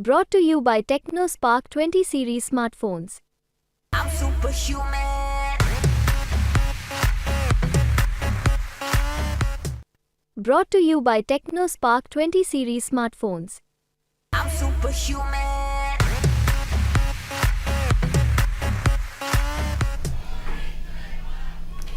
Brought to you by TechnoSpark 20 series smartphones. I'm superhuman. Brought to you by TechnoSpark 20 series smartphones. I'm superhuman.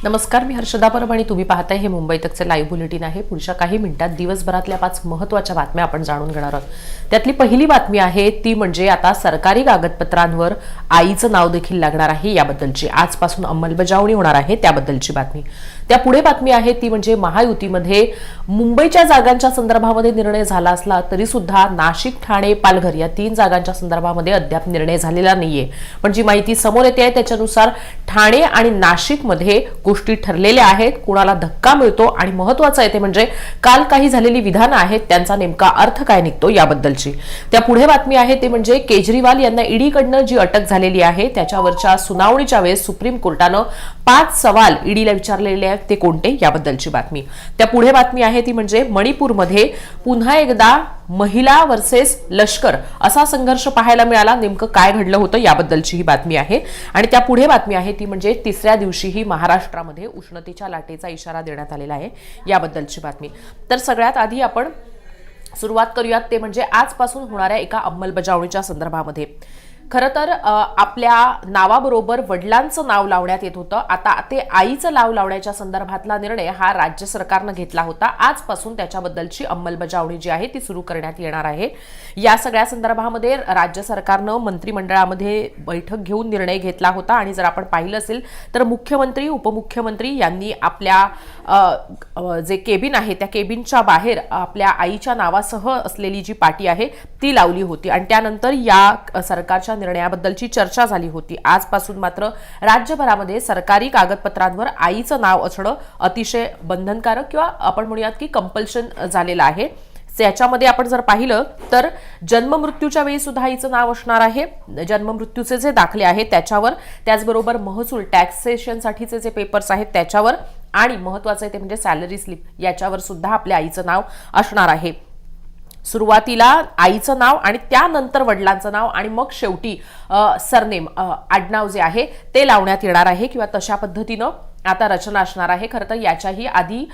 नमस्कार मी हर्षदा परब आणि तुम्ही पाहताय हे Mumbai तकचे live bulletin आहे. पुढच्या काही मिनिटात दिवसभरातल्या पाच महत्त्वाच्या बातम्या आपण जाणून घेणार आहोत. त्यातली पहिली बातमी आहे ती म्हणजे आता सरकारी कागदपत्रांवर आईचं नाव देखील लागणार आहे याबद्दलची. आजपासून अंमलबजावणी होणार आहे त्याबद्दलची बातमी. त्या पुढे बातमी आहे ती म्हणजे महायुतीमध्ये मुंबईच्या जागांच्या संदर्भामध्ये निर्णय झाला असला तरी सुद्धा नाशिक ठाणे पालघर या तीन जागांच्या संदर्भामध्ये अद्याप निर्णय झालेला नाहीये. पण जी माहिती समोर येते आहे त्याच्यानुसार ठाणे आणि नाशिकमध्ये गोष्टी ठरलेल्या आहेत कुणाला धक्का मिळतो आणि महत्वाचं आहे ते म्हणजे काल काही झालेली विधानं आहेत त्यांचा नेमका अर्थ काय निघतो याबद्दलची. त्या पुढे बातमी आहे ते म्हणजे केजरीवाल यांना ईडीकडनं जी अटक झालेली आहे त्याच्यावरच्या सुनावणीच्या वेळेस सुप्रीम कोर्टानं पाच सवाल ईडीला विचारलेले आहेत ते कोणते? याबद्दलची बातमी. त्या पुढे बातमी आहे ती म्हणजे मणिपूरमध्ये पुन्हा एकदा महिला वर्सेस लष्कर असा संघर्ष पाहायला मिळाला. नेमकं काय घडलं होतं याबद्दलची ही बातमी आहे. आणि त्या पुढे बातमी आहे ती म्हणजे तिसऱ्या दिवशीही महाराष्ट्रामध्ये उष्णतेच्या लाटेचा इशारा देण्यात आलेला आहे याबद्दलची बातमी. तर सगळ्यात आधी आपण सुरुवात करूयात ते म्हणजे आजपासून होणाऱ्या एका अंमलबजावणीच्या संदर्भामध्ये. खरं तर आपल्या नावाबरोबर वडिलांचं नाव लावण्यात येत होतं. आता ते आईचं नाव लावण्याच्या संदर्भातला निर्णय हा राज्य सरकारनं घेतला होता. आजपासून त्याच्याबद्दलची अंमलबजावणी जी आहे ती सुरू करण्यात येणार आहे. या सगळ्या संदर्भामध्ये राज्य सरकारनं मंत्रिमंडळामध्ये बैठक घेऊन निर्णय घेतला होता. आणि जर आपण पाहिलं असेल तर मुख्यमंत्री उपमुख्यमंत्री यांनी आपल्या जे केबिन आहे त्या केबिनच्या बाहेर आपल्या आईच्या नावासह असलेली जी पाटी आहे ती लावली होती. आणि त्यानंतर या सरकारच्या करण्याच्या निर्णयाबद्दलची चर्चा झाली होती. आजपासून मात्र राज्यभरामध्ये सरकारी कागदपत्रांवर आईचं नाव असणं अतिशय बंधनकारक किंवा आपण म्हणूयात की कंपल्शन झालेलं आहे. याच्यामध्ये आपण जर पाहिलं तर जन्ममृत्यूच्या वेळी सुद्धा आईचं नाव असणार आहे. जन्ममृत्यूचे जे दाखले आहेत त्याच्यावर त्याचबरोबर महसूल टॅक्सेशनसाठीचे जे पेपर्स आहेत त्याच्यावर आणि महत्वाचं आहे ते म्हणजे सॅलरी स्लिप याच्यावर सुद्धा आपल्या आईचं नाव असणार आहे. सुरुवातीला आईचं नाव आणि त्यानंतर वडिलांचं नाव आणि मग शेवटी सरनेम आडनाव जे आहे ते लावण्यात येणार आहे किंवा तशा पद्धतीनं आता रचना असणार आहे. खरं तर याच्याही आधी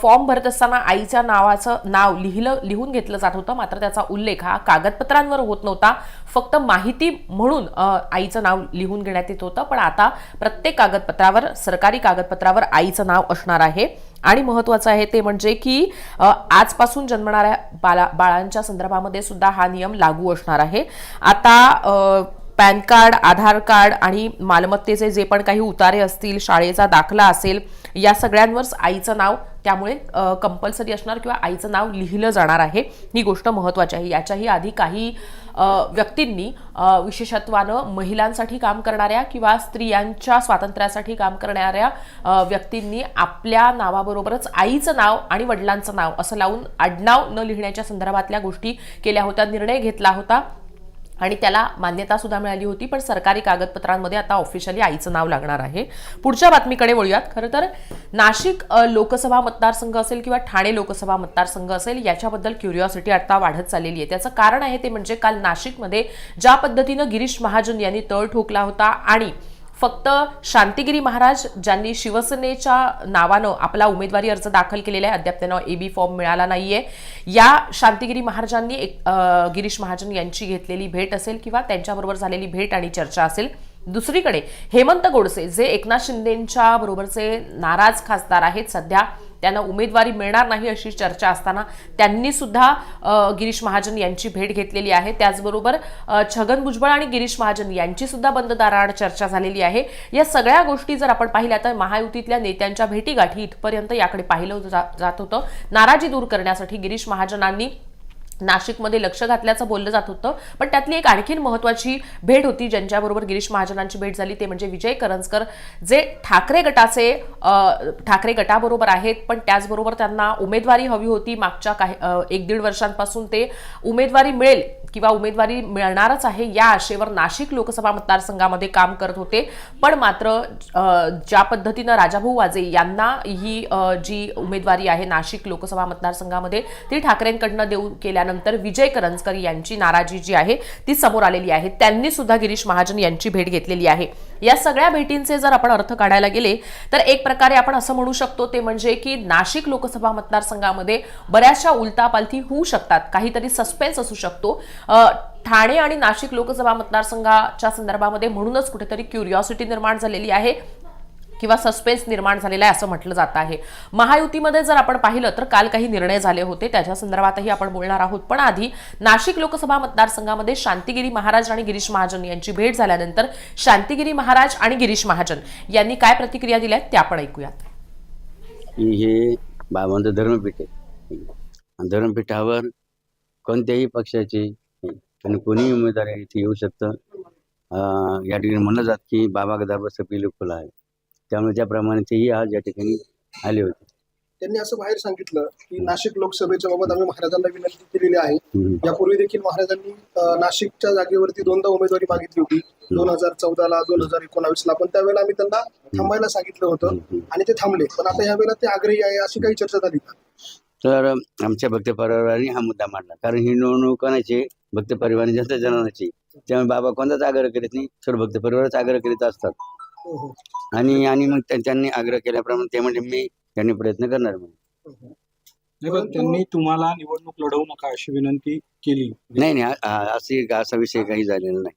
फॉर्म भरत असताना आईच्या नावाचं नाव लिहिलं लिहून घेतलं जात होतं. मात्र त्याचा उल्लेख हा कागदपत्रांवर होत नव्हता. फक्त माहिती म्हणून आईचं नाव लिहून घेण्यात येत होतं. पण आता प्रत्येक कागदपत्रावर सरकारी कागदपत्रावर आईचं नाव असणार आहे. आणि महत्वाचं आहे ते म्हणजे की आजपासून जन्मणाऱ्या बाला बाळांच्या संदर्भामध्ये सुद्धा हा नियम लागू असणार आहे. आता पॅन कार्ड आधार कार्ड आणि मालमत्तेचे जे पण काही उतारे असतील शाळेचा दाखला असेल या सगळ्यांवर आईचं नाव त्यामुळे कंपल्सरी असणार किंवा आईचं नाव लिहिलं जाणार आहे. ही गोष्ट महत्त्वाची आहे. याच्याही आधी काही व्यक्तींनी विशेषत्वानं महिलांसाठी काम करणाऱ्या किंवा स्त्रियांच्या स्वातंत्र्यासाठी काम करणाऱ्या व्यक्तींनी आपल्या नावाबरोबरच आईचं नाव आणि वडिलांचं नाव असं लावून आडनाव न लिहिण्याच्या संदर्भातल्या गोष्टी केल्या होत्या निर्णय घेतला होता. आणि त्याला मान्यता सुद्धा मिळाली होती पण सरकारी कागदपत्रांमध्ये आता ऑफिशियली आईचं नाव लागणार आहे. पुढच्या बातमीकडे वळूयात. खरं तर नाशिक लोकसभा मतदारसंघ असेल किंवा ठाणे लोकसभा मतदारसंघ असेल याच्याबद्दल क्युरिओसिटी आता वाढत चाललेली आहे. त्याचं कारण आहे ते म्हणजे काल नाशिकमध्ये ज्या पद्धतीनं गिरीश महाजन यांनी तळ ठोकला होता आणि फक्त शांतिगिरी महाराज ज्यांनी शिवसेनेच्या नावानं आपला उमेदवारी अर्ज दाखल केलेला आहे अद्याप त्यांना बी फॉर्म मिळाला नाहीये. या शांतिगिरी महाराजांनी एक गिरीश महाजन यांची घेतलेली भेट असेल किंवा त्यांच्याबरोबर झालेली भेट आणि चर्चा असेल. दुसरीकडे हेमंत गोडसे जे एकनाथ शिंदेच्या बरोबरचे नाराज खासदार आहेत सध्या त्यांना उमेदवारी मिळणार नाही अशी चर्चा असताना त्यांनी सुद्धा गिरीश महाजन यांची भेट घेतलेली आहे. त्याचबरोबर छगन भुजबळ आणि गिरीश महाजन यांची सुद्धा बंद दाराआड चर्चा झालेली आहे. या सगळ्या गोष्टी जर आपण पाहिल्या तर महायुतीतल्या नेत्यांच्या भेटीगाठी इथपर्यंत याकडे पाहिलं जा- जात होतं. नाराजी दूर करण्यासाठी गिरीश महाजनांनी नाशिकमध्ये लक्ष घातल्याचं बोललं जात होतं. पण त्यातली एक आणखीन महत्वाची भेट होती ज्यांच्याबरोबर गिरीश महाजनांची भेट झाली ते म्हणजे विजय करंजकर. जे ठाकरे गटाचे ठाकरे गटाबरोबर आहेत पण त्याचबरोबर त्यांना उमेदवारी हवी होती. मागच्या काही एक दीड वर्षांपासून ते उमेदवारी मिळेल किंवा उमेदवारी मिळणारच आहे या आशेवर नाशिक लोकसभा मतदारसंघामध्ये काम करत होते. पण मात्र ज्या पद्धतीनं राजाभाऊ वाजे यांना ही जी उमेदवारी आहे नाशिक लोकसभा मतदारसंघामध्ये ती ठाकरेंकडनं देऊ केल्यानंतर विजय करंजकर यांची नाराजी जी आहे ती समोर आलेली आहे. त्यांनी सुद्धा गिरीश महाजन यांची भेट घेतलेली आहे. या सगळ्या भेटींचे जर आपण अर्थ काढायला गेले तर एक प्रकारे आपण असं म्हणू शकतो ते म्हणजे की नाशिक लोकसभा मतदारसंघामध्ये बऱ्याचशा उलतापालथी होऊ शकतात. काहीतरी सस्पेन्स असू शकतो. ठाणे आणि नाशिक लोकसभा मतदारसंघाच्या संदर्भामध्ये म्हणूनच कुठेतरी क्युरिओसिटी निर्माण झालेली आहे. किंवा सस्पेन्स निर्माण झालेला आहे असं म्हटलं जात आहे. महायुतीमध्ये जर आपण पाहिलं तर काल काही निर्णय झाले होते. त्याच्या संदर्भातही आपण बोलणार आहोत. पण आधी नाशिक लोकसभा मतदारसंघामध्ये शांतिगिरी महाराज आणि गिरीश महाजन यांची भेट झाल्यानंतर शांतिगिरी महाराज आणि गिरीश महाजन यांनी काय प्रतिक्रिया दिल्या त्या आपण ऐकूयात. हे बाबांचं म्हणजे धर्मपीठ आहे. धर्मपीठावर कोणत्याही पक्षाची आणि कोणीही उमेदवार येऊ शकतं. या ठिकाणी म्हणलं जात की बाबा गदाबर सपिलो खुला आहे. त्यामुळे त्याप्रमाणे तेही आज या ठिकाणी आले होते. त्यांनी असं बाहेर सांगितलं की नाशिक लोकसभेच्या बाबत आम्ही महाराजांना विनंती केलेली आहे. यापूर्वी देखील महाराजांनी अं, नाशिकच्या जागेवरती दोनदा उमेदवारी मागितली होती. दोन हजार चौदाला दोन हजार एकोणावीसला. पण त्यावेळेला आम्ही त्यांना थांबायला सांगितलं होतं. आणि ते थांबले. पण आता यावेळेला ते आग्रही आहे अशी काही चर्चा झाली का? तर आमच्या भक्त परिवाराने हा मुद्दा मांडला. कारण ही निवडणूक कोणाची भक्त परिवाराने जनता जनाची त्यामुळे बाबा कोणताच आग्रह करीत नाही. सर्व भक्त परिवारच आग्रह करीत असतात. आणि आणि मग त्या- त्यांनी आग्रह केल्याप्रमाणे ते म्हणजे मी त्यांनी प्रयत्न करणार पण त्यांनी तुम्हाला निवडणूक लढवू नका अशी विनंती केली. नाही नाही असे असा विषय काही झालेला नाही.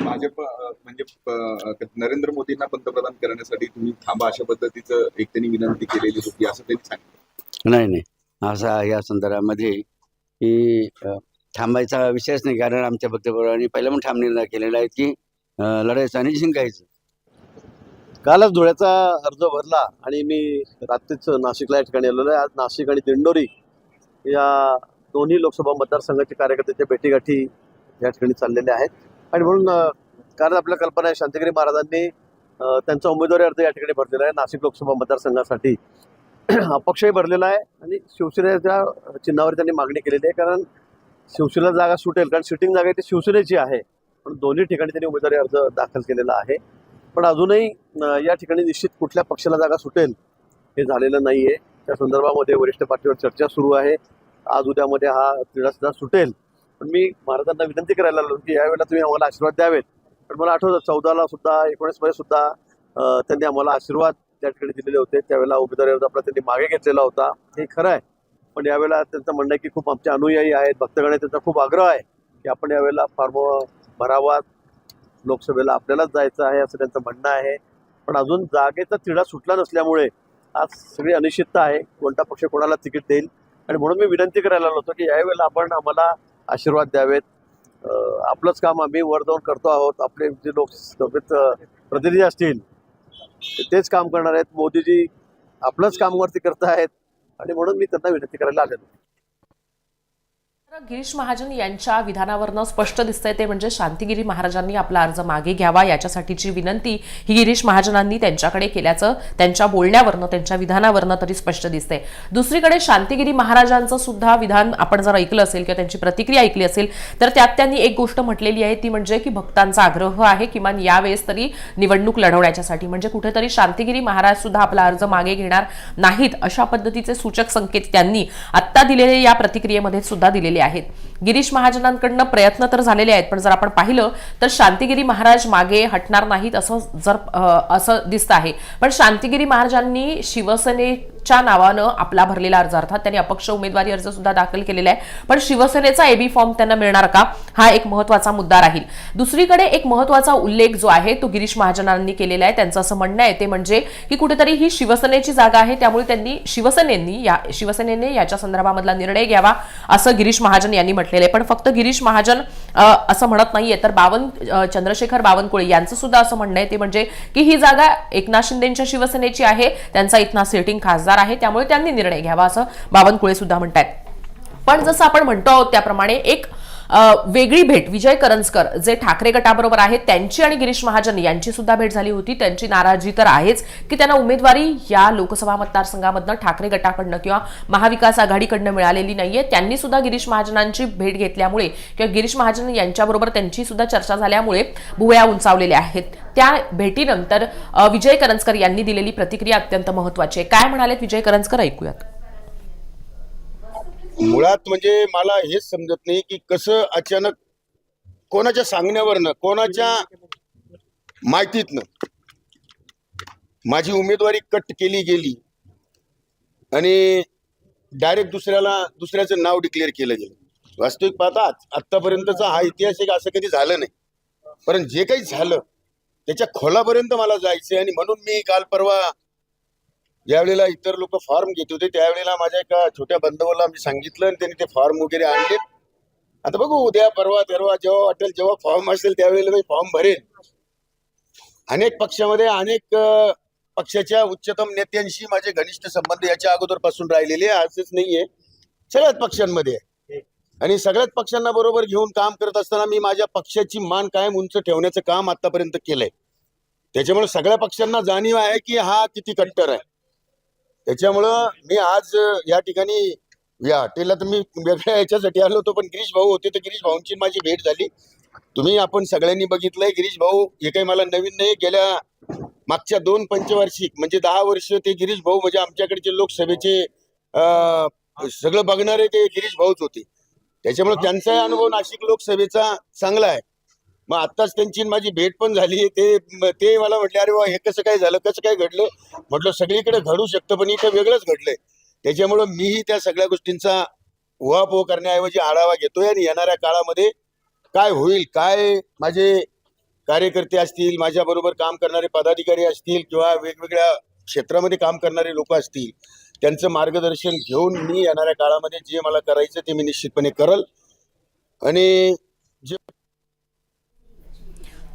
भाजप म्हणजे नरेंद्र मोदींना पंतप्रधान करण्यासाठी तुम्ही थांबा अशा पद्धतीचं एक त्यांनी विनंती केलेली होती असं त्यांनी सांगितलं. नाही नाही. असा या संदर्भामध्ये की थांबायचा विषयच नाही कारण आमच्या भक्तपरावांनी पहिला पण ठाम निर्णय केलेला आहे की लढायचं आणि जिंकायचं. कालच धुळ्याचा अर्ज भरला आणि मी रात्रीच नाशिकला या ठिकाणी आलेलो आहे. आज नाशिक आणि दिंडोरी या दोन्ही लोकसभा मतदारसंघाचे कार्यकर्त्याच्या भेटीगाठी या ठिकाणी चाललेल्या आहेत. आणि म्हणून कारण आपल्या कल्पना आहे शांतिगिरी महाराजांनी त्यांचा उमेदवारी अर्ज या ठिकाणी भरलेला आहे. नाशिक लोकसभा मतदारसंघासाठी अपक्षही भरलेला आहे आणि शिवसेनेच्या चिन्हावर त्यांनी मागणी केलेली आहे. कारण शिवसेनेला जागा सुटेल कारण सिटिंग जागा ती शिवसेनेची आहे. पण दोन्ही ठिकाणी त्यांनी उमेदवारी अर्ज दाखल केलेला आहे. पण अजूनही या ठिकाणी निश्चित कुठल्या पक्षाला जागा सुटेल हे झालेलं नाही आहे त्या संदर्भामध्ये वरिष्ठ पातळीवर चर्चा सुरू आहे. आज उद्यामध्ये हा क्रीडासुद्धा सुटेल. पण मी महाराजांना विनंती करायला लागलो की यावेळेला तुम्ही आम्हाला आशीर्वाद द्यावेत. पण मला आठवतं चौदाला सुद्धा एकोणीसमध्ये सुद्धा त्यांनी आम्हाला आशीर्वाद त्या ठिकाणी दिलेले होते. त्यावेळेला उमेदवारी अर्ज आपला त्यांनी मागे घेतलेला होता. हे खरं आहे. पण यावेळेला त्यांचं म्हणणं आहे की खूप आमचे अनुयायी आहेत. भक्तगण आहेत त्यांचा खूप आग्रह आहे की आपण यावेळेला फॉर्म भरावा लोकसभेला आपल्यालाच जायचं आहे असं त्यांचं म्हणणं आहे. पण अजून जागेचा तिढा सुटला नसल्यामुळे आज सगळी अनिश्चितता आहे. कोणता पक्ष कोणाला तिकीट देईल? आणि म्हणून मी विनंती करायला आलो होतो की यावेळेला आपण आम्हाला आशीर्वाद द्यावेत. आपलंच काम आम्ही वर जाऊन करतो आहोत. आपले जे लोकसभेत प्रतिनिधी असतील तेच काम करणार आहेत. मोदीजी आपलंच काम वरती करत आहेत आणि म्हणून मी त्यांना विनंती करायला आलेलो गिरीश महाजन यांच्या विधानावरनं स्पष्ट दिसतंय ते म्हणजे शांतिगिरी महाराजांनी आपला अर्ज मागे घ्यावा याच्यासाठीची विनंती ही गिरीश महाजनांनी त्यांच्याकडे केल्याचं त्यांच्या बोलण्यावरनं त्यांच्या विधानावरनं तरी स्पष्ट दिसतंय. दुसरीकडे शांतिगिरी महाराजांचं सुद्धा विधान आपण जर ऐकलं असेल किंवा त्यांची प्रतिक्रिया ऐकली असेल तर त्यात त्यांनी एक गोष्ट म्हटलेली आहे ती म्हणजे की भक्तांचा आग्रह आहे किमान यावेळेस तरी निवडणूक लढवण्याच्यासाठी. म्हणजे कुठेतरी शांतिगिरी महाराज सुद्धा आपला अर्ज मागे घेणार नाहीत अशा पद्धतीचे सूचक संकेत त्यांनी आत्ता दिलेले या प्रतिक्रियेमध्ये सुद्धा दिलेले आहेत. गिरीश महाजनांकडनं प्रयत्न तर झालेले आहेत पण जर आपण पाहिलं तर शांतिगिरी महाराज मागे हटणार नाहीत असं जर असं दिसतं आहे. पण शांतिगिरी महाराजांनी शिवसेनेच्या नावानं आपला भरलेला अर्ज अर्थात त्यांनी अपक्ष उमेदवारी अर्ज सुद्धा दाखल केलेला आहे. पण शिवसेनेचा एबी फॉर्म त्यांना मिळणार का? हा एक महत्त्वाचा मुद्दा राहील. दुसरीकडे एक महत्त्वाचा उल्लेख जो आहे तो गिरीश महाजनांनी केलेला आहे. त्यांचं असं म्हणणं आहे ते म्हणजे की कुठेतरी ही शिवसेनेची जागा आहे त्यामुळे त्यांनी शिवसेनेनी या शिवसेनेने याच्या संदर्भामधला निर्णय घ्यावा असं गिरीश महाजन यांनी म्हटलेलं आहे. पण फक्त गिरीश महाजन असं म्हणत नाहीये. तर बावन चंद्रशेखर बावनकुळे यांचं सुद्धा असं म्हणणं आहे. ते म्हणजे की ही जागा एकनाथ शिंदेच्या शिवसेनेची आहे. त्यांचा इथना सिटिंग खासदार आहे. त्यामुळे त्यांनी निर्णय घ्यावा असं बावनकुळे सुद्धा म्हणतायत. पण जसं आपण म्हणतो आहोत त्याप्रमाणे एक वेगळी भेट विजय करंजकर जे ठाकरे गटाबरोबर आहेत त्यांची आणि गिरीश महाजन यांची सुद्धा भेट झाली होती. त्यांची नाराजी तर आहेच की त्यांना उमेदवारी या लोकसभा मतदारसंघामधनं ठाकरे गटाकडनं किंवा महाविकास आघाडीकडनं मिळालेली नाहीये. त्यांनी सुद्धा गिरीश महाजनांची भेट घेतल्यामुळे किंवा गिरीश महाजन यांच्याबरोबर त्यांची सुद्धा चर्चा झाल्यामुळे भुवया उंचावलेल्या आहेत. त्या भेटीनंतर विजय करंजकर यांनी दिलेली प्रतिक्रिया अत्यंत महत्वाची आहे. काय म्हणालेत विजय करंजकर? ऐकूयात. मुळात म्हणजे मला हेच समजत नाही की कसं अचानक कोणाच्या सांगण्यावरनं कोणाच्या माहितीतनं माझी उमेदवारी कट केली गेली आणि डायरेक्ट दुसऱ्याला दुसऱ्याचं नाव डिक्लेअर केलं गेलं. वास्तविक पाहता आत्तापर्यंतचा हा इतिहास एक असं कधी झालं नाही. पण जे काही झालं त्याच्या खोलापर्यंत मला जायचं आणि म्हणून मी काल परवा ज्यावेळेला इतर लोक फॉर्म घेत होते त्यावेळेला माझ्या एका छोट्या बंधवाला मी सांगितलं आणि त्यांनी ते फॉर्म वगैरे आणले. आता बघू उद्या परवा तेरवा जेव्हा वाटेल जेव्हा फॉर्म असेल त्यावेळेला मी फॉर्म भरेल अनेक पक्षामध्ये अनेक पक्षाच्या उच्चतम नेत्यांशी माझे घनिष्ठ संबंध याच्या अगोदरपासून राहिलेले आहे, आजच नाहीये. सगळ्याच पक्षांमध्ये आहे. आणि सगळ्याच पक्षांना बरोबर घेऊन काम करत असताना मी माझ्या पक्षाची मान कायम उंच ठेवण्याचं काम आतापर्यंत केलंय. त्याच्यामुळे सगळ्या पक्षांना जाणीव आहे की हा किती कट्टर आहे. त्याच्यामुळं मी आज या ठिकाणी या हॉटेलला तर मी वेगळ्या याच्यासाठी आलो होतो पण गिरीश भाऊ होते तर गिरीश भाऊंची माझी भेट झाली. तुम्ही आपण सगळ्यांनी बघितलंय गिरीश भाऊ हे काही मला नवीन नाही गेल्या मागच्या दोन पंचवार्षिक म्हणजे दहा वर्ष ते गिरीश भाऊ म्हणजे आमच्याकडचे लोकसभेचे सगळं बघणारे ते गिरीश भाऊच होते. त्याच्यामुळे त्यांचाही अनुभव नाशिक लोकसभेचा चांगला आहे. मग आत्ताच त्यांची माझी भेट पण झाली ते ते मला म्हटले अरे वा हे कसं काय झालं? कसं काय घडलं? म्हटलं सगळीकडे घडू शकतं पण इथं वेगळंच घडलंय. त्याच्यामुळं मीही त्या सगळ्या गोष्टींचा उहापोह करण्याऐवजी आढावा घेतोय आणि येणाऱ्या काळामध्ये काय होईल? काय माझे कार्यकर्ते असतील माझ्याबरोबर काम करणारे पदाधिकारी असतील किंवा वेगवेगळ्या क्षेत्रामध्ये काम करणारे लोक असतील त्यांचं मार्गदर्शन घेऊन मी येणाऱ्या काळामध्ये जे मला करायचं ते मी निश्चितपणे करल. आणि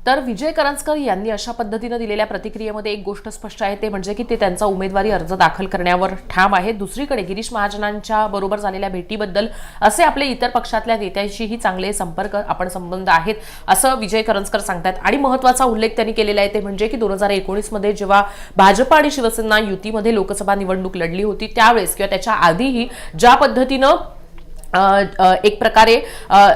तर विजय करंजकर यांनी अशा पद्धतीनं दिलेल्या प्रतिक्रियेमध्ये एक गोष्ट स्पष्ट आहे ते म्हणजे की ते त्यांचा उमेदवारी अर्ज दाखल करण्यावर ठाम आहेत दुसरीकडे गिरीश महाजनांच्या बरोबर झालेल्या भेटीबद्दल असे आपले इतर पक्षातल्या नेत्यांशीही चांगले संपर्क आपण संबंध आहेत असं विजय करंजकर सांगतात. आणि महत्त्वाचा उल्लेख त्यांनी केलेला आहे ते म्हणजे की दोन हजार एकोणीसमध्ये जेव्हा भाजप आणि शिवसेना युतीमध्ये लोकसभा निवडणूक लढली होती त्यावेळेस किंवा त्याच्या आधीही ज्या पद्धतीनं एक प्रकारे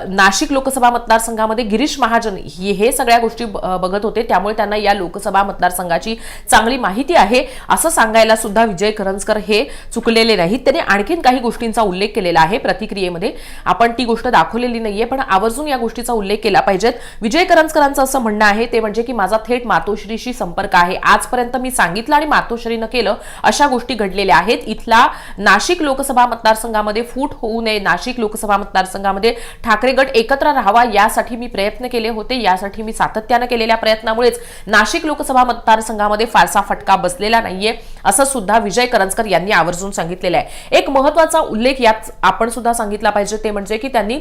नाशिक लोकसभा मतदारसंघामध्ये गिरीश महाजन हे हे सगळ्या गोष्टी ब- बघत होते. त्यामुळे त्यांना या लोकसभा मतदारसंघाची चांगली माहिती आहे. असं सांगायला सुद्धा विजय करंजकर हे चुकलेले नाहीत. त्यांनी आणखीन काही गोष्टींचा उल्लेख केलेला आहे प्रतिक्रियेमध्ये. आपण ती गोष्ट दाखवलेली नाहीये पण आवर्जून या गोष्टीचा उल्लेख केला पाहिजेत. विजय करंजकरांचं असं म्हणणं आहे ते म्हणजे की माझा थेट मातोश्रीशी संपर्क आहे. आजपर्यंत मी सांगितलं आणि मातोश्रीनं केलं अशा गोष्टी घडलेल्या आहेत. इथला नाशिक लोकसभा मतदारसंघामध्ये फूट होऊ नये नाशिक लोकसभा मतदारसंघामध्ये ठाकरे गट एकत्र राहावा यासाठी मी प्रयत्न केले होते. यासाठी मी सातत्यानं केलेल्या प्रयत्नामुळेच नाशिक लोकसभा मतदारसंघामध्ये फारसा फटका बसलेला नाहीये असं सुद्धा विजय करंजकर यांनी आवर्जून सांगितलेलं आहे. एक महत्त्वाचा उल्लेख यात आपण सुद्धा सांगितला पाहिजे ते म्हणजे की त्यांनी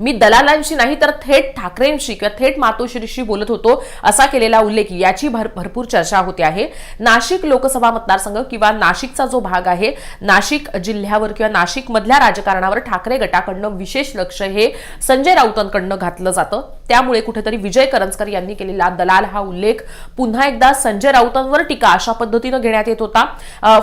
मी दलालांशी नाही तर थेट ठाकरेंशी किंवा थेट मातोश्रीशी बोलत होतो असा केलेला उल्लेख याची भर भरपूर चर्चा होते आहे. नाशिक लोकसभा मतदारसंघ किंवा नाशिकचा जो भाग आहे नाशिक जिल्ह्यावर किंवा नाशिकमधल्या राजकारणावर ठाकरे गटाकडनं विशेष लक्ष हे संजय राऊतांकडनं घातलं जातं. त्यामुळे कुठेतरी विजय करंजकर यांनी केलेला दलाल हा उल्लेख पुन्हा एकदा संजय राऊतांवर टीका अशा पद्धतीनं घेण्यात येत होता.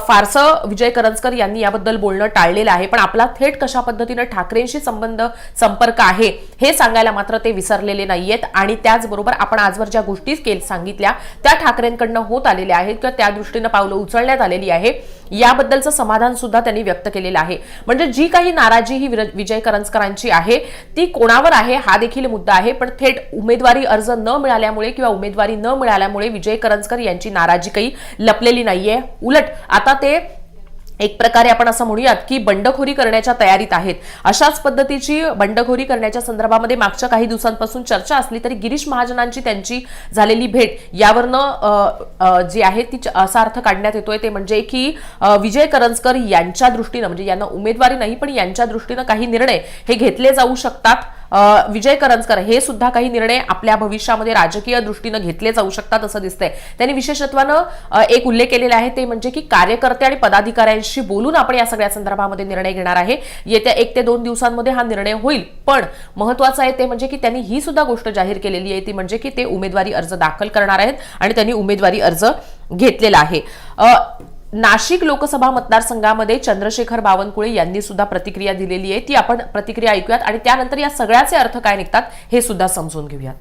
फारसं विजय करंजकर यांनी याबद्दल बोलणं टाळलेलं आहे पण आपला थेट कशा पद्धतीनं ठाकरेंशी संबंध संपर्क आहे. हे सांगायला मात्र ते विसरलेले नाहीयेत आणि त्याचबरोबर आपण आजवर ज्या गोष्टी केल सांगितल्या त्या ठाकरेंकडनं होत आलेल्या आहेत किंवा त्या दृष्टीनं पावलं उचलण्यात आलेली आहे याबद्दलचं समाधान सुद्धा त्यांनी व्यक्त केलेलं आहे. म्हणजे जी काही नाराजी ही विर- विजय करंजकरांची आहे ती कोणावर आहे हा देखील मुद्दा आहे. पण थेट उमेदवारी अर्ज न मिळाल्यामुळे किंवा उमेदवारी न मिळाल्यामुळे विजय करंजकर यांची नाराजी काही लपलेली नाहीये. उलट आता ते एक प्रकारे आपण असं म्हणूयात की बंडखोरी करण्याच्या तयारीत आहेत. अशाच पद्धतीची बंडखोरी करण्याच्या संदर्भामध्ये मागच्या काही दिवसांपासून चर्चा असली तरी गिरीश महाजनांची त्यांची झालेली भेट यावरनं जी आहे ती असा अर्थ काढण्यात येतोय. ते म्हणजे की विजय करंजकर यांच्या दृष्टीनं म्हणजे यांना उमेदवारी नाही पण यांच्या दृष्टीनं काही निर्णय हे घेतले जाऊ शकतात. विजय करंजकर हे सुद्धा काही निर्णय आपल्या भविष्यामध्ये राजकीय दृष्टीनं घेतले जाऊ शकतात असं दिसतंय. त्यांनी विशेषत्वानं एक उल्लेख केलेला आहे ते म्हणजे की कार्यकर्ते आणि पदाधिकाऱ्यांशी बोलून आपण या सगळ्या संदर्भामध्ये निर्णय घेणार आहे. येत्या एक ते दोन दिवसांमध्ये हा निर्णय होईल. पण महत्वाचं आहे ते म्हणजे की त्यांनी ही सुद्धा गोष्ट जाहीर केलेली आहे ती म्हणजे की ते उमेदवारी अर्ज दाखल करणार आहेत आणि त्यांनी उमेदवारी अर्ज घेतलेला आहे. नाशिक लोकसभा मतदारसंघामध्ये चंद्रशेखर बावनकुळे यांनी सुद्धा प्रतिक्रिया दिलेली आहे. ती आपण प्रतिक्रिया ऐकूयात आणि त्यानंतर या सगळ्याचे अर्थ काय निघतात हे सुद्धा समजून घेऊयात.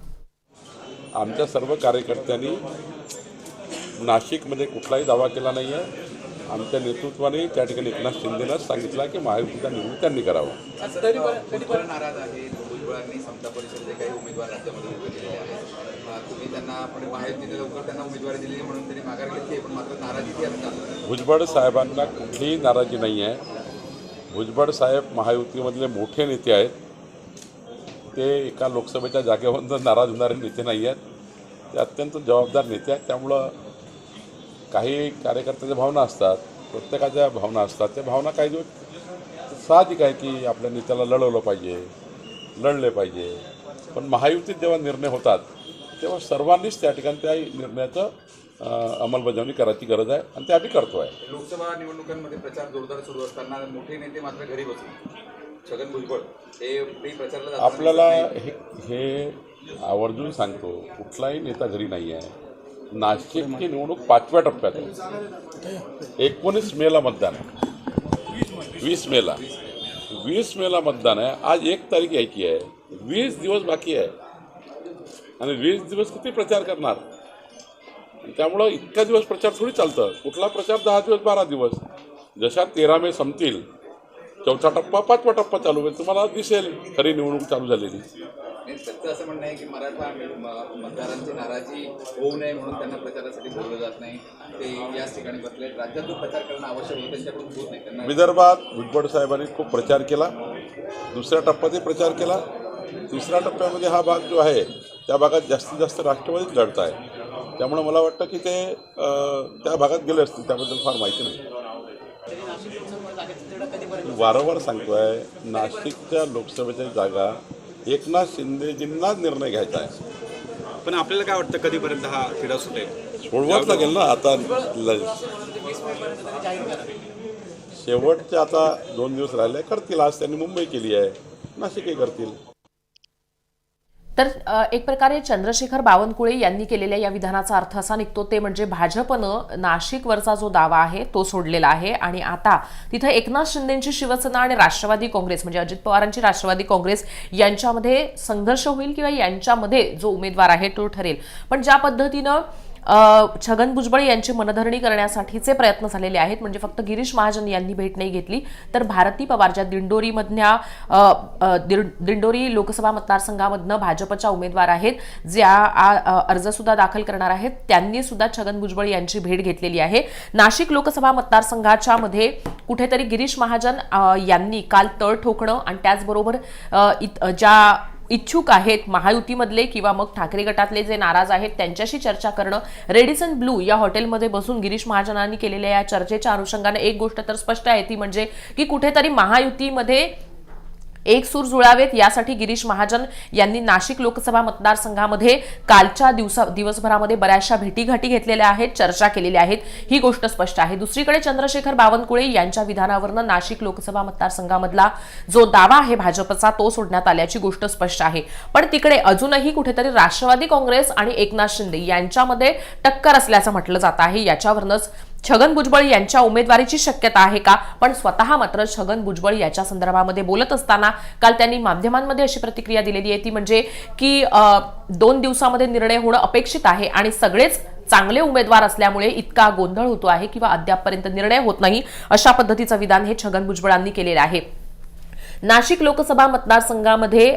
आमच्या सर्व कार्यकर्त्यांनी नाशिकमध्ये कुठलाही दावा केला नाही आहे आमच्या नेतृत्वाने त्या ठिकाणी एकनाथ शिंदेनंच सांगितलं की महायुतीचा निर्णय त्यांनी करावा त्यांना आहे बाहेर दिले लवकर त्यांना उमेदवारी दिली म्हणून त्यांनी माघार घेतली पण मात्र नाराजी ती भुजबळ साहेबांना कुठलीही नाराजी नाही आहे. भुजबळ साहेब महायुतीमधले मोठे नेते आहेत. ते एका लोकसभेच्या जागेवरून नाराज होणारे नेते नाही आहेत. ते अत्यंत जबाबदार नेते आहेत. त्यामुळं काही कार्यकर्त्याच्या भावना असतात प्रत्येकाच्या भावना असतात. त्या भावना काही दिवस साहजिक आहे की आपल्या नेत्याला लढवलं पाहिजे लढले पाहिजे. पण महायुतीत जेव्हा निर्णय होतात तेव्हा सर्वांनीच त्या ठिकाणी त्या निर्णयाचं अंमलबजावणी करायची गरज आहे आणि ते आम्ही करतो आहे लोकसभा निवडणुकांमध्ये प्रचार जोरदार सुरू असताना मोठे नेते मात्र घरी बसून छगन भुजबळ हे प्रचारला आपल्याला. हे हे आवर्जून सांगतो कुठलाही नेता घरी नाही आहे. नाशिकची निवडणूक पाचव्या टप्प्यात आहे. एकोणीस मेला मतदान आहे. वीस मेला वीस मेला मतदान आहे. आज एक तारीख यायची आहे. वीस दिवस बाकी आहे. आणि वीस दिवस किती प्रचार करणार? त्यामुळं इतक्या दिवस प्रचार थोडी चालतं. कुठला प्रचार दहा दिवस बारा दिवस? जशा तेरा मे संपतील चौथा टप्पा पाचवा टप्पा चालू होईल. तुम्हाला दिसेल खरी निवडणूक चालू झालेली. त्यांचं असं म्हणणं आहे की मराठा मतदारांची नाराजी होऊ नये म्हणून त्यांना प्रचारासाठी बोललं जात नाही. ते याच ठिकाणी बसले राज्यात जो प्रचार करणं आवश्यक होतं त्यांच्याकडून होत नाही. त्यांना विदर्भात भुजबळ साहेबांनी खूप प्रचार केला. दुसऱ्या टप्प्यातही प्रचार केला. तिसऱ्या टप्प्यामध्ये हा भाग जो आहे त्या भागात जास्तीत जास्त राष्ट्रवादीच लढत आहे. त्यामुळे मला वाटतं की ते त्या भागात गेले असतील त्याबद्दल फार माहिती नाही. वारंवार सांगतोय नाशिकच्या लोकसभेच्या जागा एकनाथ शिंदेजींनाच निर्णय घ्यायचा आहे. पण आपल्याला काय वाटतं कधीपर्यंत हा तिढा सुटेल? सोडवाच लागेल ना आता शेवटचे आता दोन दिवस राहिले करतील आज त्यांनी मुंबई केली आहे नाशिकही करतील. तर एक प्रकारे चंद्रशेखर बावनकुळे यांनी केलेल्या या विधानाचा अर्थ असा निघतो ते म्हणजे भाजपनं नाशिकवरचा जो दावा आहे तो सोडलेला आहे. आणि आता तिथं एकनाथ शिंदेची शिवसेना आणि राष्ट्रवादी काँग्रेस म्हणजे अजित पवारांची राष्ट्रवादी काँग्रेस यांच्यामध्ये संघर्ष होईल किंवा यांच्यामध्ये जो उमेदवार आहे तो ठरेल. पण ज्या पद्धतीनं छगन भुजबळ यांची मनधरणी करण्यासाठीचे प्रयत्न झालेले आहेत. म्हणजे फक्त गिरीश महाजन यांनी भेट नाही घेतली तर भारती पवार ज्या दिंडोरीमधल्या दिंडोरी लोकसभा मतदारसंघामधनं भाजपच्या उमेदवार आहेत ज्या आ- दाखल करणार आहेत त्यांनी सुद्धा छगन भुजबळ यांची भेट घेतलेली आहे. नाशिक लोकसभा मतदारसंघाच्या मध्ये कुठेतरी गिरीश महाजन यांनी काल तळ ठोकणं आणि त्याचबरोबर ज्या इच्छुक आहेत महायुतीमधले किंवा मग ठाकरे गटातले जे नाराज आहेत त्यांच्याशी चर्चा करणं. रेडिसन ब्लू या हॉटेलमध्ये बसून गिरीश महाजनांनी केलेल्या या चर्चेच्या अनुषंगाने एक गोष्ट तर स्पष्ट आहे ती म्हणजे की कुठेतरी महायुतीमध्ये एक सूर जुळावेत यासाठी गिरीश महाजन यांनी नाशिक लोकसभा मतदारसंघामध्ये कालच्या दिवसा दिवसभरामध्ये बऱ्याचशा भेटीघाटी घेतलेल्या आहेत चर्चा केलेल्या आहेत. ही गोष्ट स्पष्ट आहे. दुसरीकडे चंद्रशेखर बावनकुळे यांच्या विधानावरनं नाशिक लोकसभा मतदारसंघामधला जो दावा आहे भाजपचा तो सोडण्यात आल्याची गोष्ट स्पष्ट आहे. पण तिकडे अजूनही कुठेतरी राष्ट्रवादी काँग्रेस आणि एकनाथ शिंदे यांच्यामध्ये टक्कर असल्याचं म्हटलं जात आहे. याच्यावरनच छगन भुजबळ यांच्या उमेदवारीची शक्यता आहे का? पण स्वतः मात्र छगन भुजबळ याच्या संदर्भामध्ये बोलत असताना काल त्यांनी माध्यमांमध्ये अशी प्रतिक्रिया दिलेली आहे. ती म्हणजे की दोन दिवसामध्ये निर्णय होणं अपेक्षित आहे आणि सगळेच चांगले उमेदवार असल्यामुळे इतका गोंधळ होतो आहे किंवा अद्यापपर्यंत निर्णय होत नाही अशा पद्धतीचं विधान हे छगन भुजबळांनी केलेलं आहे. नाशिक लोकसभा मतदारसंघामध्ये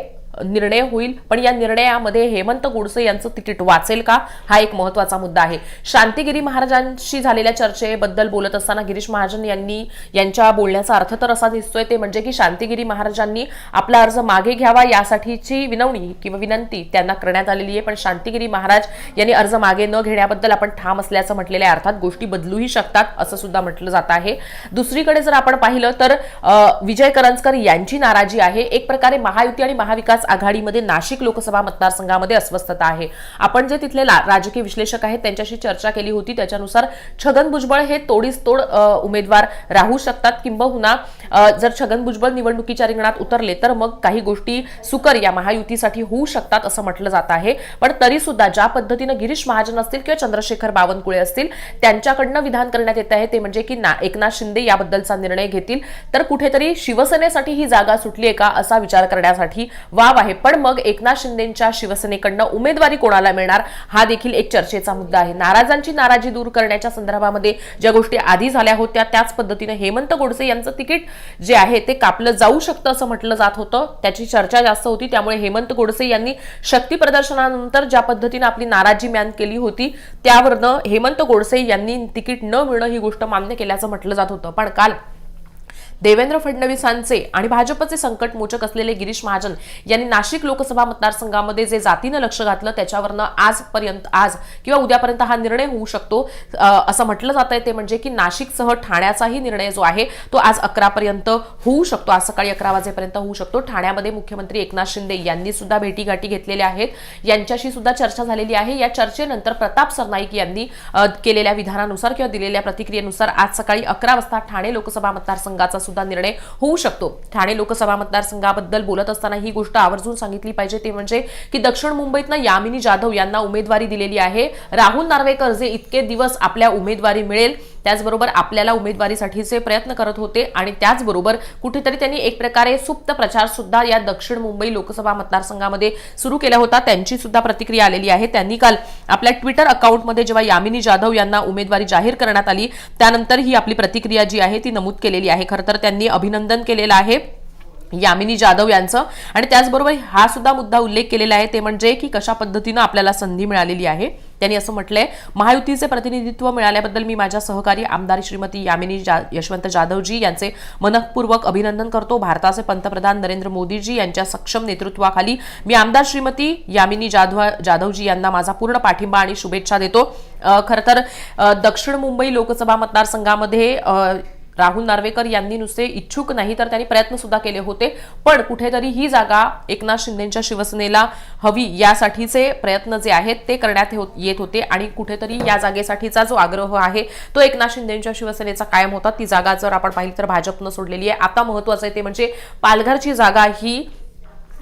निर्णय होईल. पण या निर्णयामध्ये हेमंत गोडसे यांचं तिकीट वाचेल का? हा एक महत्त्वाचा मुद्दा आहे. शांतिगिरी महाराजांशी झालेल्या चर्चेबद्दल बोलत असताना गिरीश महाजन यांनी यांच्या बोलण्याचा अर्थ तर असा दिसतोय ते म्हणजे की शांतिगिरी महाराजांनी आपला अर्ज मागे घ्यावा यासाठीची विनवणी किंवा विनंती त्यांना करण्यात आलेली आहे. पण शांतिगिरी महाराज यांनी अर्ज मागे न घेण्याबद्दल आपण ठाम असल्याचं म्हटलेलं आहे अर्थात गोष्टी बदलूही शकतात असं सुद्धा म्हटलं जात आहे. दुसरीकडे जर आपण पाहिलं तर विजय करंजकर यांची नाराजी आहे. एक प्रकारे महायुती आणि महाविकास आघाडीमध्ये नाशिक लोकसभा मतदारसंघामध्ये अस्वस्थता आहे. आपण जे तिथले राजकीय विश्लेषक आहेत त्यांच्याशी चर्चा केली होती. त्याच्यानुसार छगन भुजबळ हे तोडीस तोड उमेदवार राहू शकतात. किंबहुना जर छगन भुजबळ निवडणुकीच्या रिंगणात उतरले तर मग काही गोष्टी सुकर या महायुतीसाठी होऊ शकतात असं म्हटलं जात आहे. पण तरी सुद्धा ज्या पद्धतीनं गिरीश महाजन असतील किंवा चंद्रशेखर बावनकुळे असतील त्यांच्याकडनं विधान करण्यात येत आहे. ते म्हणजे की ना एकनाथ शिंदे याबद्दलचा निर्णय घेतील. तर कुठेतरी शिवसेनेसाठी ही जागा सुटली आहे का असा विचार करण्यासाठी वा आहे. पण मग एकनाथ शिंदेच्या शिवसेनेकडनं उमेदवारी कोणाला मिळणार? हा देखील एक चर्चेचा मुद्दा आहे. नाराजांची नाराजी दूर करण्याच्या संदर्भामध्ये ज्या गोष्टी आधी झाल्या होत्या त्याच पद्धतीने हेमंत गोडसे यांचं तिकीट जे आहे ते कापलं जाऊ शकतं असं म्हटलं जात होतं. त्याची चर्चा जास्त होती. त्यामुळे हेमंत गोडसे यांनी शक्ती प्रदर्शनानंतर ज्या पद्धतीने आपली नाराजी म्यान केली होती त्यावरनं हेमंत गोडसे यांनी तिकीट न मिळणं ही गोष्ट मान्य केल्याचं म्हटलं जात होतं. पण काल देवेंद्र फडणवीसांचे आणि भाजपचे संकट मोचक असलेले गिरीश महाजन यांनी नाशिक लोकसभा मतदारसंघामध्ये जे जातीनं लक्ष घातलं त्याच्यावरनं आजपर्यंत आज किंवा उद्यापर्यंत हा निर्णय होऊ शकतो. असं म्हटलं जात आहे ते म्हणजे की नाशिकसह ठाण्याचाही निर्णय जो आहे तो आज अकरापर्यंत होऊ शकतो. आज सकाळी अकरा वाजेपर्यंत होऊ शकतो. ठाण्यामध्ये मुख्यमंत्री एकनाथ शिंदे यांनी सुद्धा भेटीगाठी घेतलेल्या आहेत. यांच्याशी सुद्धा चर्चा झालेली आहे. या चर्चेनंतर प्रताप सरनाईक यांनी केलेल्या विधानानुसार किंवा दिलेल्या प्रतिक्रियेनुसार आज सकाळी अकरा वाजता ठाणे लोकसभा मतदारसंघाचा सुद्धा निर्णय होऊ शकतो. ठाणे लोकसभा मतदारसंघाबद्दल बोलत असताना ही गोष्ट आवर्जून सांगितली पाहिजे ते म्हणजे की दक्षिण मुंबईतनं यामिनी जाधव यांना उमेदवारी दिलेली आहे. राहुल नार्वेकर जे इतके दिवस आपल्या उमेदवारी मिळेल त्याचबरोबर आपल्याला उमेदवारीसाठीचे प्रयत्न करत होते आणि त्याचबरोबर कुठेतरी त्यांनी एक प्रकारे सुप्त प्रचार सुद्धा या दक्षिण मुंबई लोकसभा मतदारसंघामध्ये सुरू केला होता. त्यांची सुद्धा प्रतिक्रिया आलेली आहे. त्यांनी काल आपल्या ट्विटर अकाउंटमध्ये जेव्हा यामिनी जाधव यांना उमेदवारी जाहीर करण्यात आली त्यानंतर ही आपली प्रतिक्रिया जी आहे ती नमूद केलेली आहे. खरं तर त्यांनी अभिनंदन केलेलं आहे. म्हणजे यामिनी जाधव यांचं. आणि त्याचबरोबर हा सुद्धा मुद्दा उल्लेख केलेला आहे ते म्हणजे की कशा पद्धतीनं आपल्याला संधी मिळालेली आहे. त्यांनी असं म्हटलंय महायुतीचे प्रतिनिधित्व मिळाल्याबद्दल मी माझ्या सहकारी आमदार श्रीमती यामिनी जा यशवंत जाधवजी यांचे मनपूर्वक अभिनंदन करतो. भारताचे पंतप्रधान नरेंद्र मोदीजी यांच्या सक्षम नेतृत्वाखाली मी आमदार श्रीमती यामिनी जाधव जाधवजी यांना माझा पूर्ण पाठिंबा आणि शुभेच्छा देतो. खरं तर दक्षिण मुंबई लोकसभा मतदारसंघामध्ये राहुल नार्वेकर यांनी नुसते इच्छुक नाही तर त्यांनी प्रयत्न सुद्धा केले होते. पण कुठेतरी ही जागा एकनाथ शिंदेच्या शिवसेनेला हवी यासाठीचे प्रयत्न जे आहेत ते करण्यात हो-, येत होते. आणि कुठेतरी या जागेसाठीचा जो आग्रह आहे तो एकनाथ शिंदेच्या शिवसेनेचा कायम होता. ती जागा जर आपण पाहिली तर भाजपनं सोडलेली आहे. आता महत्वाचं आहे ते म्हणजे पालघरची जागा ही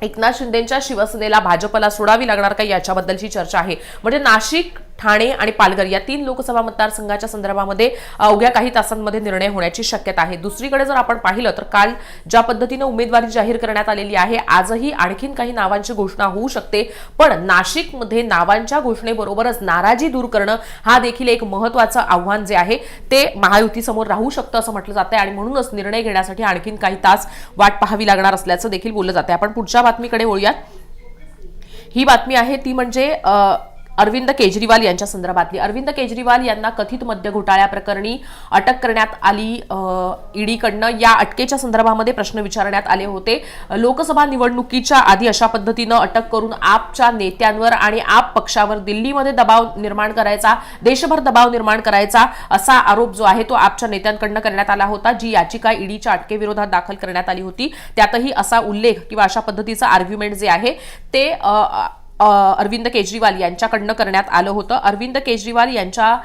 एकनाथ शिंदेच्या शिवसेनेला भाजपला सोडावी लागणार का याच्याबद्दलची चर्चा आहे. म्हणजे नाशिक ठाणे आणि पालघर या तीन लोकसभा मतदारसंघाच्या संदर्भामध्ये अवघ्या काही तासांमध्ये निर्णय होण्याची शक्यता आहे. दुसरीकडे जर आपण पाहिलं तर काल ज्या पद्धतीनं उमेदवारी जाहीर करण्यात आलेली आहे आजही आणखीन काही नावांची घोषणा होऊ शकते. पण नाशिकमध्ये नावांच्या घोषणेबरोबरच नाराजी दूर करणं हा देखील एक महत्वाचं आव्हान जे आहे ते महायुतीसमोर राहू शकतं असं म्हटलं जातं आणि म्हणूनच निर्णय घेण्यासाठी आणखीन काही तास वाट पाहावी लागणार असल्याचं देखील बोललं जाते आपण पुढच्या बातमीकडे वळूयात. ही बातमी आहे ती म्हणजे अरविंद केजरीवाल यांच्या संदर्भातली. अरविंद केजरीवाल यांना कथित मद्य घोटाळ्याप्रकरणी अटक करण्यात आली ईडीकडनं. या अटकेच्या संदर्भामध्ये प्रश्न विचारण्यात आले होते. लोकसभा निवडणुकीच्या आधी अशा पद्धतीनं अटक करून आपच्या नेत्यांवर आणि आप पक्षावर दिल्लीमध्ये दबाव निर्माण करायचा देशभर दबाव निर्माण करायचा असा आरोप जो आहे तो आपच्या नेत्यांकडनं करण्यात आला होता जी याचिका ईडीच्या अटकेविरोधात दाखल करण्यात आली होती. त्यातही असा उल्लेख किंवा अशा पद्धतीचं आर्ग्युमेंट जे आहे ते अरविंद केजरीवाल यांच्याकडनं करण्यात आलं होतं. अरविंद केजरीवाल यांच्या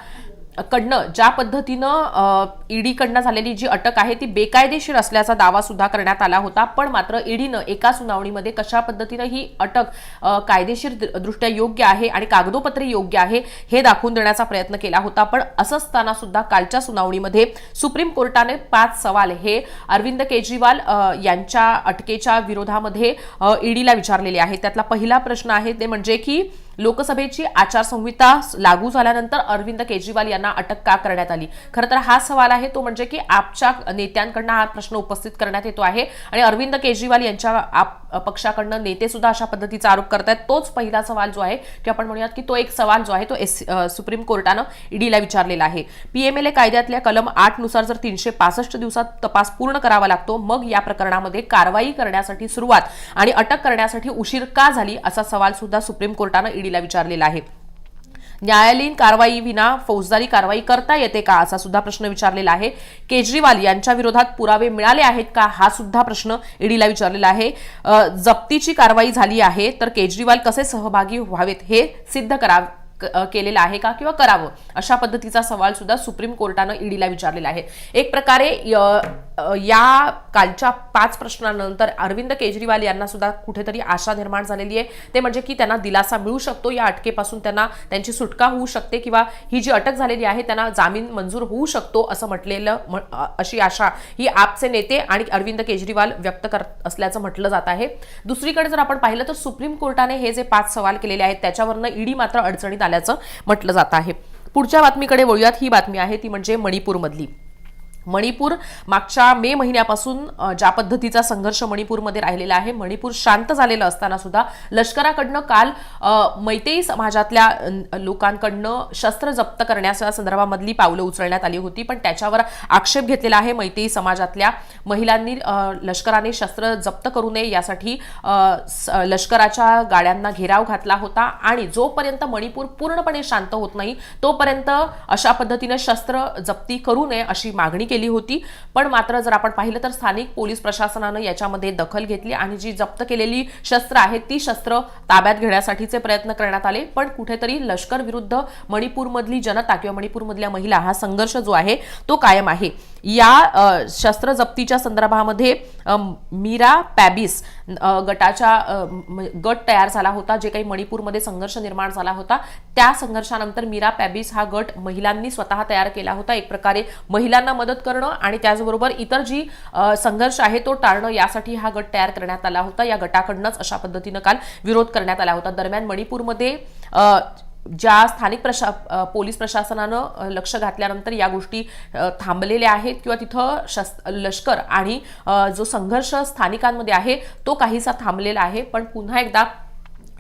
कडनं ज्या पद्धतीनं ईडीकडनं झालेली जी अटक आहे ती बेकायदेशीर असल्याचा दावा सुद्धा करण्यात आला होता. पण मात्र ईडीनं एका सुनावणीमध्ये कशा पद्धतीनं ही अटक कायदेशीर दृ- दृष्ट्या योग्य आहे आणि कागदोपत्री योग्य आहे हे दाखवून देण्याचा प्रयत्न केला होता. पण असं असताना सुद्धा कालच्या सुनावणीमध्ये सुप्रीम कोर्टाने पाच सवाल हे अरविंद केजरीवाल यांच्या अटकेच्या विरोधामध्ये ईडीला विचारलेले आहेत. त्यातला पहिला प्रश्न आहे ते म्हणजे की लोकसभेची आचारसंहिता लागू झाल्यानंतर अरविंद केजरीवाल यांना अटक का करण्यात आली? खरं तर हा सवाल आहे तो म्हणजे की आपच्या नेत्यांकडनं हा प्रश्न उपस्थित करण्यात येतो आहे आणि अरविंद केजरीवाल यांच्या आप पक्षाकडनं नेते सुद्धा अशा पद्धतीचा आरोप करतायत. तोच पहिला सवाल जो आहे की आपण म्हणूयात की तो एक सवाल जो आहे तो एस सुप्रीम कोर्टानं ईडीला विचारलेला आहे. पीएमएलए कायद्यातल्या कलम आठनुसार जर तीनशे पासष्ट दिवसात तपास पूर्ण करावा लागतो मग या प्रकरणामध्ये कारवाई करण्यासाठी सुरुवात आणि अटक करण्यासाठी उशीर का झाली असा सवाल सुद्धा सुप्रीम कोर्टानं ईडीला विचारलेला आहे. न्यायालयीन कारवाई विना फौजदारी कारवाई करता येते का असा सुद्धा प्रश्न विचारलेला आहे. केजरीवाल यांच्या विरोधात पुरावे मिळाले आहेत का? हा सुद्धा प्रश्न ईडीला विचारलेला आहे. जप्तीची कारवाई झाली आहे तर केजरीवाल कसे सहभागी व्हावेत हे सिद्ध करावे केलेलं आहे का किंवा करावं? अशा पद्धतीचा सवाल सुद्धा सुप्रीम कोर्टानं ईडीला विचारलेला आहे. एक प्रकारे या कालच्या पाच प्रश्नानंतर अरविंद केजरीवाल यांना सुद्धा कुठेतरी आशा निर्माण झालेली आहे. ते म्हणजे की त्यांना दिलासा मिळू शकतो या अटकेपासून त्यांना त्यांची सुटका होऊ शकते किंवा ही जी अटक झालेली आहे त्यांना जामीन मंजूर होऊ शकतो असं म्हटलेलं अशी आशा ही आपचे नेते आणि अरविंद केजरीवाल व्यक्त करत असल्याचं म्हटलं जात आहे. दुसरीकडे जर आपण पाहिलं तर सुप्रीम कोर्टाने हे जे पाच सवाल केलेले आहेत त्याच्यावरनं ईडी मात्र अडचणीत आल्याचं म्हटलं जात आहे. पुढच्या बातमीकडे वळूयात. ही बातमी आहे ती म्हणजे मणिपूरमधली. मणिपूर. मागच्या मे महिन्यापासून ज्या पद्धतीचा संघर्ष मणिपूरमध्ये राहिलेला आहे मणिपूर शांत झालेलं असताना सुद्धा लष्कराकडनं काल मैतेई समाजातल्या लोकांकडनं शस्त्र जप्त करण्याच्या संदर्भामधली पावलं उचलण्यात आली होती. पण त्याच्यावर आक्षेप घेतलेला आहे मैतेई समाजातल्या महिलांनी लष्कराने शस्त्र जप्त करू नये यासाठी स- लष्कराच्या गाड्यांना घेराव घातला होता आणि जोपर्यंत मणिपूर पूर्णपणे शांत होत नाही तोपर्यंत अशा पद्धतीने शस्त्र जप्ती करू नये अशी मागणी केली होती. पण मात्र जर आपण पाहिलं तर स्थानिक पोलीस प्रशासनानं याच्यामध्ये दखल घेतली आणि जी जप्त केलेली शस्त्र आहेत ती शस्त्र ताब्यात घेण्यासाठीचे प्रयत्न करण्यात आले. पण कुठेतरी लष्कर विरुद्ध मणिपूरमधली जनता किंवा मणिपूरमधल्या महिला हा संघर्ष जो आहे तो कायम आहे. या शस्त्र जप्तीच्या संदर्भामध्ये मीरा पॅबिस गटाच्या गट तयार झाला होता जे काही मणिपूरमध्ये संघर्ष निर्माण झाला होता त्या संघर्षानंतर मीरा पॅबिस हा गट महिलांनी स्वतः तयार केला होता एक प्रकारे महिलांना मदत करणं आणि त्याचबरोबर इतर जी संघर्ष आहे तो टाळणं यासाठी हा गट तयार करण्यात आला होता. या गटाकडनंच अशा पद्धतीनं काल विरोध करण्यात आला होता. दरम्यान मणिपूरमध्ये ज्या स्थानिक प्रशा पोलीस प्रशासनानं लक्ष घातल्यानंतर या गोष्टी थांबलेल्या आहेत किंवा तिथं शस् लष्कर आणि जो संघर्ष स्थानिकांमध्ये आहे तो काहीसा थांबलेला आहे. पण पुन्हा एकदा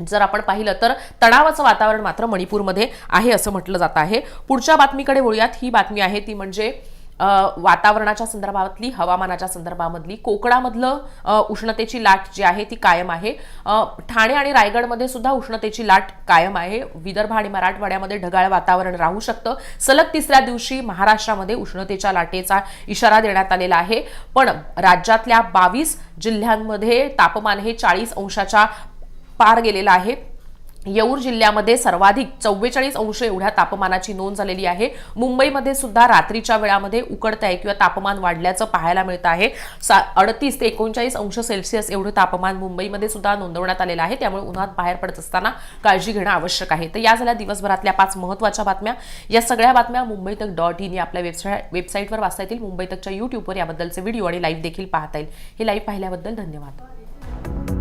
जर आपण पाहिलं तर तणावाचं वातावरण मात्र मणिपूरमध्ये आहे असं म्हटलं जात आहे. पुढच्या बातमीकडे वळूयात. ही बातमी आहे ती म्हणजे वातावरणाच्या संदर्भातली हवामानाच्या संदर्भामधली कोकणामधलं उष्णतेची लाट जी आहे ती कायम आहे. ठाणे आणि रायगडमध्ये सुद्धा उष्णतेची लाट कायम आहे. विदर्भ आणि मराठवाड्यामध्ये ढगाळ वातावरण राहू शकतं. सलग तिसऱ्या दिवशी महाराष्ट्रामध्ये उष्णतेच्या लाटेचा इशारा देण्यात आलेला आहे. पण राज्यातल्या बावीस जिल्ह्यांमध्ये तापमान हे चाळीस अंशाच्या पार गेलेलं आहे. येऊर जिल्ह्यामध्ये सर्वाधिक चव्वेचाळीस अंश एवढ्या तापमानाची नोंद झालेली आहे. मुंबईमध्ये सुद्धा रात्रीच्या वेळामध्ये उकडत आहे किंवा तापमान वाढल्याचं पाहायला मिळतं आहे. सा अडतीस ते एकोणचाळीस अंश सेल्सिअस एवढं तापमान मुंबईमध्ये सुद्धा नोंदवण्यात आलेलं आहे. त्यामुळे उन्हात बाहेर पडत असताना काळजी घेणं आवश्यक आहे. तर या झाल्या दिवसभरातल्या पाच महत्त्वाच्या बातम्या. या सगळ्या बातम्या मुंबई तक डॉट इन या आपल्या वेबसाईट वेबसाईटवर वाचता येतील. मुंबई तकच्या यूट्यूबवर याबद्दलचे व्हिडिओ आणि लाईव्ह देखील पाहता येईल. हे लाईव्ह पाहिल्याबद्दल धन्यवाद.